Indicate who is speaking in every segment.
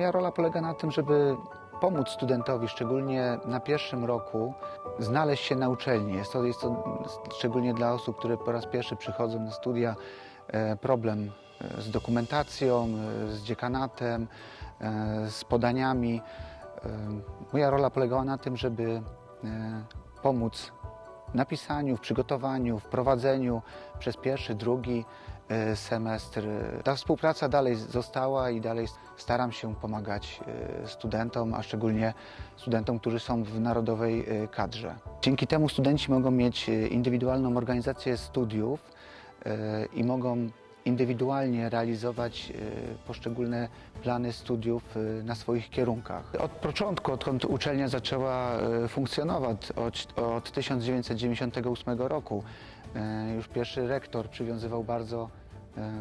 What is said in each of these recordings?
Speaker 1: Moja rola polega na tym, żeby pomóc studentowi, szczególnie na pierwszym roku, znaleźć się na uczelni. Jest to, jest to szczególnie dla osób, które po raz pierwszy przychodzą na studia, e, problem e, z dokumentacją, e, z dziekanatem, z podaniami. Moja rola polegała na tym, żeby pomóc napisaniu, w przygotowaniu, w prowadzeniu przez pierwszy, drugi e, semestr. Ta współpraca dalej została i dalej staram się pomagać e, studentom, a szczególnie studentom, którzy są w narodowej e, kadrze. Dzięki temu studenci mogą mieć indywidualną organizację studiów i mogą indywidualnie realizować e, poszczególne plany studiów e, na swoich kierunkach. Od początku, odkąd uczelnia zaczęła e, funkcjonować, od, od 1998 roku, już pierwszy rektor przywiązywał bardzo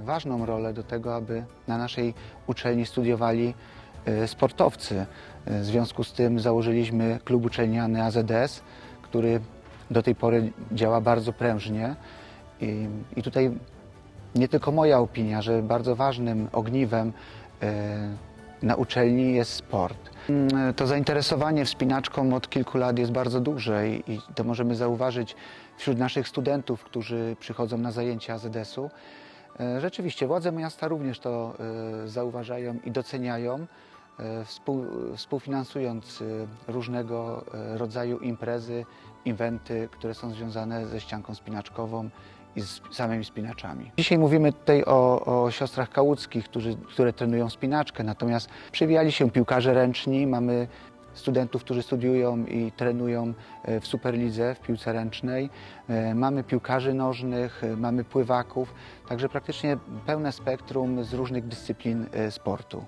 Speaker 1: ważną rolę do tego, aby na naszej uczelni studiowali sportowcy. W związku z tym założyliśmy klub uczelniany AZS, który do tej pory działa bardzo prężnie. I, i tutaj nie tylko moja opinia, że bardzo ważnym ogniwem e, na uczelni jest sport. Mm, To zainteresowanie wspinaczką od kilku lat jest bardzo duże i, to możemy zauważyć wśród naszych studentów, którzy przychodzą na zajęcia AZS-u. E, Rzeczywiście, władze miasta również to e, zauważają i doceniają, współ, współfinansując różnego rodzaju imprezy, eventy, które są związane ze ścianką spinaczkową i z samymi spinaczami. Dzisiaj mówimy tutaj o, o siostrach kałuckich, którzy, które trenują spinaczkę, natomiast przywijali się piłkarze ręczni, mamy studentów, którzy studiują i trenują e, w Superlidze, w piłce ręcznej. E, Mamy piłkarzy nożnych, e, mamy pływaków, także praktycznie pełne spektrum z różnych dyscyplin sportu.